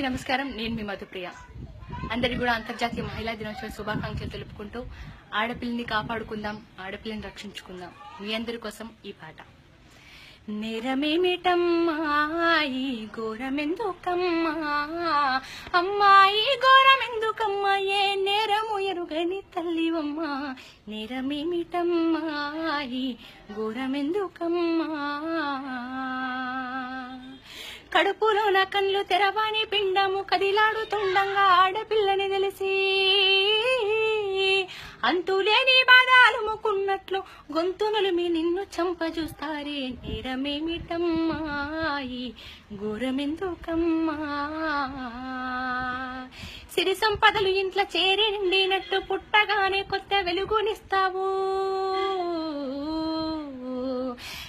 అందరికీ నమస్కారం. నేను మీ మధుప్రియ. అందరికి కూడా అంతర్జాతీయ మహిళా దినోత్సవ శుభాకాంక్షలు తెలుపుకుంటూ ఆడపిల్లని కాపాడుకుందాం ఆడపిల్లని రక్షించుకుందాం. మీ అందరి కోసం ఈ పాట. నిరమేమిటమ్మాయి ఘోరమెందుకమ్మా? అమ్మాయి ఘోరమెందుకమ్మా? ఏ నేరము ఎరుగని తల్లివమ్మా? నేరమేమిటమ్మా ఘోరమెందుకమ్మా? కడుపులో నా కళ్ళు తెరవాణి పిండము కదిలాడుతుండంగా ఆడపిల్లని తెలిసి అంతులేని బాధ అలుముకున్నట్లు గొంతునులు మీ నిన్ను చంప చూస్తారే నేరమేమిటమ్మాయి ఘోరమెందుకమ్మా? సిరి సంపదలు ఇంట్లో చేరి నిండినట్టు పుట్టగానే కొత్త వెలుగునిస్తావు.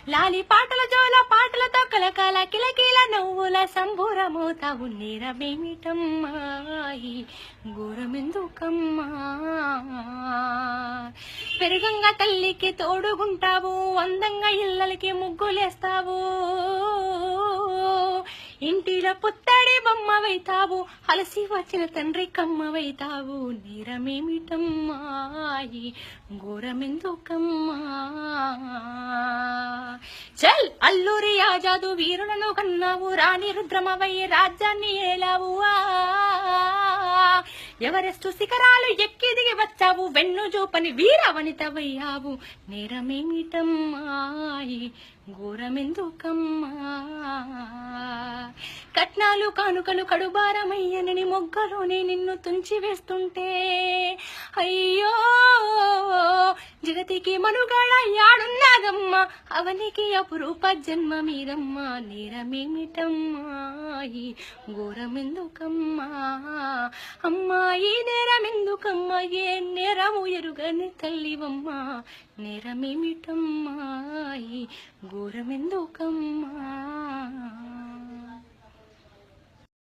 లాలి పాటల జోల పాటలతో కలకాల కిలకిల నవ్వుల సంబూరమవుతావు నేరమేమిటమ్మాయి ఘోరమెందుకమ్మా? పెరుగంగా తల్లికి తోడుగుంటావు అందంగా ఇళ్ళకి ముగ్గులేస్తావు. ఇంటిలో పుత్తడి బొమ్మవైతావు అలసి వచ్చిన తండ్రి కమ్మవైతావు నేరమేమిటమ్మాయి ఘోరమెందుకమ్మా? చల్! అల్లూరి ఆజాదు వీరులను కన్నావు రాణి రుద్రమవై రాజ్యాన్ని ఏలావు. ఆ. ఎవరెస్టు శిఖరాలు ఎక్కి దిగి వచ్చావు వెన్ను జోపని వీర వనితవయ్యావు నేరమేమిటమ్మాయి? ఘోరమెందుకమ్మా కట్నాలు కానుకలు కడుబారమయ్యనని మొగ్గలోనే నిన్ను తుంచి వేస్తుంటే అయ్యో! జగతికి మనుగడ యాడున్నాదమ్మా అవనికి అపురూప జన్మ మీరమ్మ నేరమేమిటమ్మాయి ఘోరమెందుకమ్మా? అమ్మాయి నేరమెందుకమ్మ? ఏ నేరము ఎరుగని తల్లివమ్మ? నేరమేమిటమ్మాయి ఘోరమెందుకమ్మా?